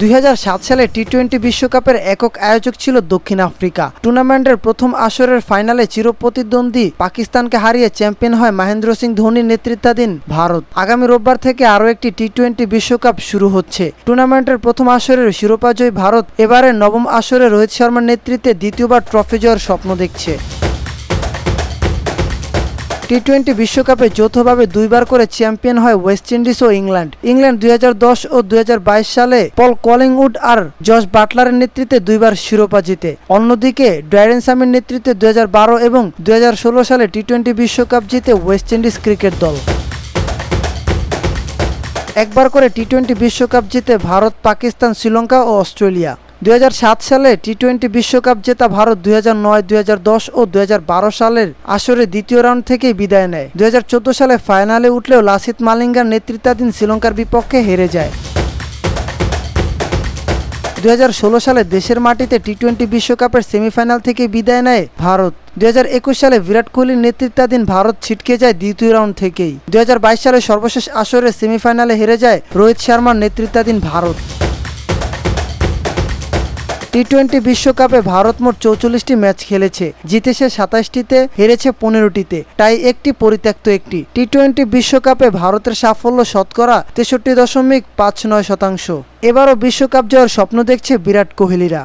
দুই হাজার সাত সালে টি টোয়েন্টি বিশ্বকাপের একক আয়োজক ছিল দক্ষিণ আফ্রিকা। টুর্নামেন্টের প্রথম আসরের ফাইনালে চিরপ্রতিদ্বন্দ্বী পাকিস্তানকে হারিয়ে চ্যাম্পিয়ন হয় মহেন্দ্র সিং ধোনির নেতৃত্বাধীন ভারত। আগামী রোববার থেকে আরও একটি টি টোয়েন্টি বিশ্বকাপ শুরু হচ্ছে। টুর্নামেন্টের প্রথম আসরের শিরোপাজয়ী ভারত এবারে নবম আসরে রোহিত শর্মার নেতৃত্বে দ্বিতীয়বার ট্রফি জয়ের স্বপ্ন দেখছে। টি টোয়েন্টি বিশ্বকাপে যৌথভাবে দুইবার করে চ্যাম্পিয়ন হয় ওয়েস্ট ইন্ডিজ ও ইংল্যান্ড। ইংল্যান্ড দুই হাজার দশ ও দুই হাজার বাইশ সালে পল কলিংউড আর জশ বাটলারের নেতৃত্বে দুইবার শিরোপা জিতে। অন্যদিকে ড্রাইডেন সামির নেতৃত্বে দুই হাজার বারো এবং দু হাজার ষোলো সালে টি টোয়েন্টি বিশ্বকাপ জিতে ওয়েস্ট ইন্ডিজ ক্রিকেট দল। একবার করে টি টোয়েন্টি বিশ্বকাপ জিতে ভারত, পাকিস্তান, শ্রীলঙ্কা ও অস্ট্রেলিয়া। দু হাজার সাত সালে টি টোয়েন্টি বিশ্বকাপ জেতা ভারত, দুই নয়, দুই ও দু হাজার বারো সালের আসরে দ্বিতীয় রাউন্ড থেকেই বিদায় নেয়। দু হাজার চোদ্দ সালে ফাইনালে উঠলেও লাসিত মালিঙ্গার নেতৃত্বাধীন শ্রীলঙ্কার বিপক্ষে হেরে যায়। দু হাজার ষোলো সালে দেশের মাটিতে টি টোয়েন্টি বিশ্বকাপের সেমিফাইনাল থেকে বিদায় নেয় ভারত। দু হাজার একুশ সালে বিরাট কোহলির নেতৃত্বাধীন ভারত ছিটকে যায় দ্বিতীয় রাউন্ড থেকেই। দু হাজার বাইশ সালে সর্বশেষ আসরে সেমিফাইনালে হেরে যায় রোহিত শর্মার নেতৃত্বাধীন ভারত। টি টোয়েন্টি বিশ্বকাপে ভারত মোট চৌচল্লিশটি ম্যাচ খেলেছে। জিতেছে সাতাশটিতে হেরেছে পনেরোটিতে। তাই একটি, পরিত্যক্ত একটি। টি টোয়েন্টি বিশ্বকাপে ভারতের সাফল্য শতকরা তেষট্টি দশমিক পাঁচ নয় শতাংশ। এবারও বিশ্বকাপ জয়ের স্বপ্ন দেখছে বিরাট কোহলিরা।